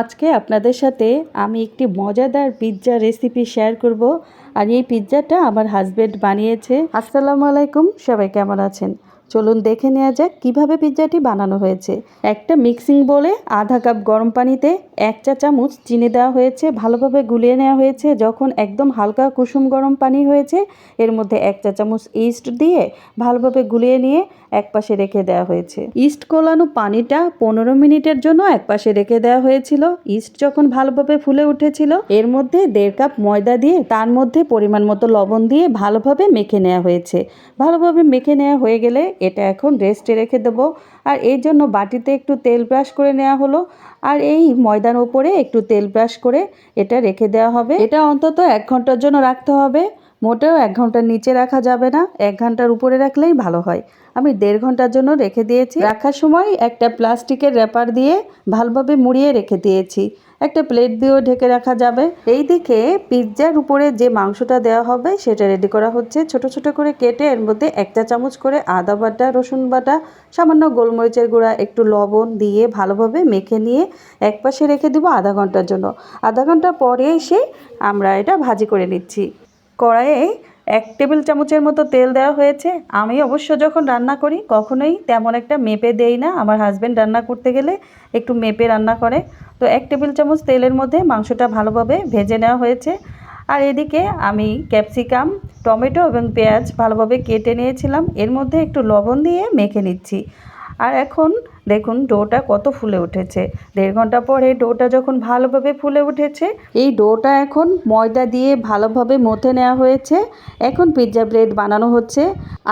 আজকে আপনাদের সাথে আমি একটি মজাদার পিৎজা রেসিপি শেয়ার করব। আর এই পিৎজাটা আমার হাজবেন্ড বানিয়েছে। আসসালামু আলাইকুম, সবাই কেমন আছেন? চলুন দেখে নেওয়া যাক কীভাবে পিৎজাটি বানানো হয়েছে। একটা মিক্সিং বলে আধা কাপ গরম পানিতে এক চা চামচ চিনি দেওয়া হয়েছে। ভালোভাবে গুলিয়ে নেওয়া হয়েছে। যখন একদম হালকা কুসুম গরম পানি হয়েছে, এর মধ্যে এক চা চামচ ইস্ট দিয়ে ভালোভাবে গুলিয়ে নিয়ে এক পাশে রেখে দেওয়া হয়েছে। ইস্ট কোলানো পানিটা পনেরো মিনিটের জন্য এক পাশে রেখে দেওয়া হয়েছিল। ইস্ট যখন ভালোভাবে ফুলে উঠেছিল, এর মধ্যে দেড় কাপ ময়দা দিয়ে তার মধ্যে পরিমাণ মতো লবণ দিয়ে ভালোভাবে মেখে নেওয়া হয়েছে। ভালোভাবে মেখে নেওয়া হয়ে গেলে এটা এখন রেস্টে রেখে দেবো। আর এর জন্য বাটিতে একটু তেল ব্রাশ করে নেওয়া হলো। আর এই ময়দার ওপরে একটু তেল ব্রাশ করে এটা রেখে দেওয়া হবে। এটা অন্তত এক ঘণ্টার জন্য রাখতে হবে। মোটেও এক ঘণ্টার নিচে রাখা যাবে না। এক ঘণ্টার উপরে রাখলেই ভালো হয়। আমি দেড় ঘণ্টার জন্য রেখে দিয়েছি। রাখার সময় একটা প্লাস্টিকের র্যাপার দিয়ে ভালোভাবে মুড়িয়ে রেখে দিয়েছি। একটা প্লেট দিয়েও ঢেকে রাখা যাবে। এই দিকে পিৎজার উপরে যে মাংসটা দেওয়া হবে, সেটা রেডি করা হচ্ছে। ছোট ছোট করে কেটে এর মধ্যে একটা চামচ করে আদা বাটা, রসুন বাটা, সামান্য গোলমরিচের গুঁড়া, একটু লবণ দিয়ে ভালোভাবে মেখে নিয়ে এক পাশে রেখে দেবো আধা ঘণ্টার জন্য। আধা ঘণ্টা পরে এসে আমরা এটা ভাজি করে নিচ্ছি। কড়াইয়ে এক টেবিল চামচের মতো তেল দেওয়া হয়েছে। আমি অবশ্য যখন রান্না করি, কখনোই তেমন একটা মেপে দেই না। আমার হাজব্যান্ড রান্না করতে গেলে একটু মেপে রান্না করে। তো এক টেবিল চামচ তেলের মধ্যে মাংসটা ভালোভাবে ভেজে নেওয়া হয়েছে। আর এদিকে আমি ক্যাপসিকাম, টমেটো এবং পেঁয়াজ ভালোভাবে কেটে নিয়েছিলাম। এর মধ্যে একটু লবণ দিয়ে মেখে নিচ্ছি। আর এখন দেখুন, ডোটা কত ফুলে উঠেছে। দেড় ঘণ্টা পরে ডোটা যখন ভালোভাবে ফুলে উঠেছে, এই ডোটা এখন ময়দা দিয়ে ভালোভাবে মথে নেওয়া হয়েছে। এখন পিৎজা ব্রেড বানানো হচ্ছে।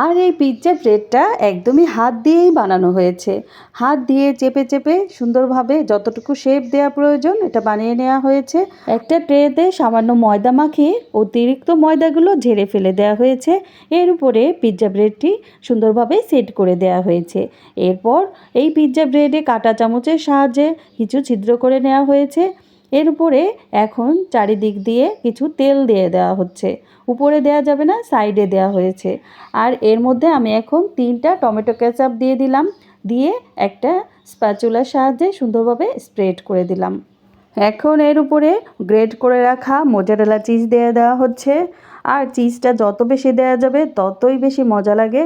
আর এই পিৎজা ব্রেডটা একদমই হাত দিয়েই বানানো হয়েছে। হাত দিয়ে চেপে চেপে সুন্দরভাবে যতটুকু শেপ দেওয়া প্রয়োজন, এটা বানিয়ে নেওয়া হয়েছে। একটা ট্রেতে সামান্য ময়দা মাখিয়ে অতিরিক্ত ময়দাগুলো ঝেড়ে ফেলে দেওয়া হয়েছে। এর উপরে পিৎজা ব্রেডটি সুন্দরভাবে সেট করে দেওয়া হয়েছে। এরপর এই পিৎজা ব্রেডে কাটা চামচের সাহায্যে কিছু ছিদ্র করে নেওয়া হয়েছে। এর উপরে এখন চারিদিক দিয়ে কিছু তেল দিয়ে দেওয়া হচ্ছে। উপরে দেওয়া যাবে না, সাইডে দেওয়া হয়েছে। আর এর মধ্যে আমি এখন তিনটা টমেটো কেচাপ দিয়ে দিলাম। দিয়ে একটা স্প্যাচুলার সাহায্যে সুন্দরভাবে স্প্রেড করে দিলাম। এখন এর উপরে গ্রেড করে রাখা মোজারেলা চিজ দিয়ে দেওয়া হচ্ছে। আর চিজটা যত বেশি দেওয়া যাবে, ততই বেশি মজা লাগে।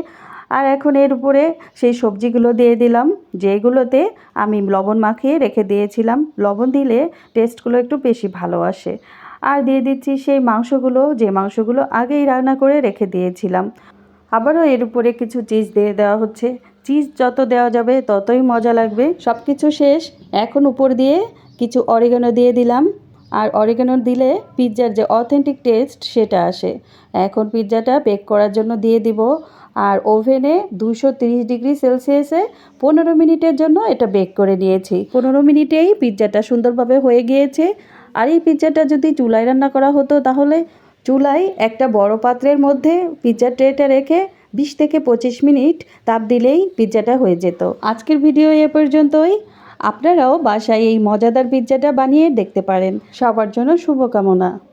আর এখন এর উপরে সেই সবজিগুলো দিয়ে দিলাম। যেগুলোতে আমি লবণ মাখিয়ে রেখে দিয়েছিলাম। লবণ দিলে টেস্টগুলো একটু বেশি ভালো আসে। আর দিয়ে দিচ্ছি সেই মাংসগুলো। যে মাংসগুলো আগেই রান্না করে রেখে দিয়েছিলাম। আবারও এর উপরে কিছু চিজ দিয়ে দেওয়া হচ্ছে। চিজ যত দেওয়া যাবে ততই মজা লাগবে। সব কিছু শেষ। এখন উপর দিয়ে কিছু অরিগানো দিয়ে দিলাম। আর অরিগানো দিলে পিৎজার যে অথেন্টিক টেস্ট সেটা আসে। এখন পিৎজাটা বেক করার জন্য দিয়ে দিব। আর ওভেনে দুশো ডিগ্রি সেলসিয়াসে পনেরো মিনিটের জন্য এটা বেক করে নিয়েছি। পনেরো মিনিটেই পিৎজাটা সুন্দরভাবে হয়ে গিয়েছে। আর এই পিৎজাটা যদি চুলায় রান্না করা হতো তাহলে চুলায় একটা বড় পাত্রের মধ্যে পিৎজার ট্রেটা রেখে বিশ থেকে পঁচিশ মিনিট তাপ দিলেই পিৎজাটা হয়ে যেত। আজকের ভিডিও এ পর্যন্তই। আপনারাও বাসায় এই মজাদার পিৎজাটা বানিয়ে দেখতে পারেন। সবার জন্য শুভকামনা।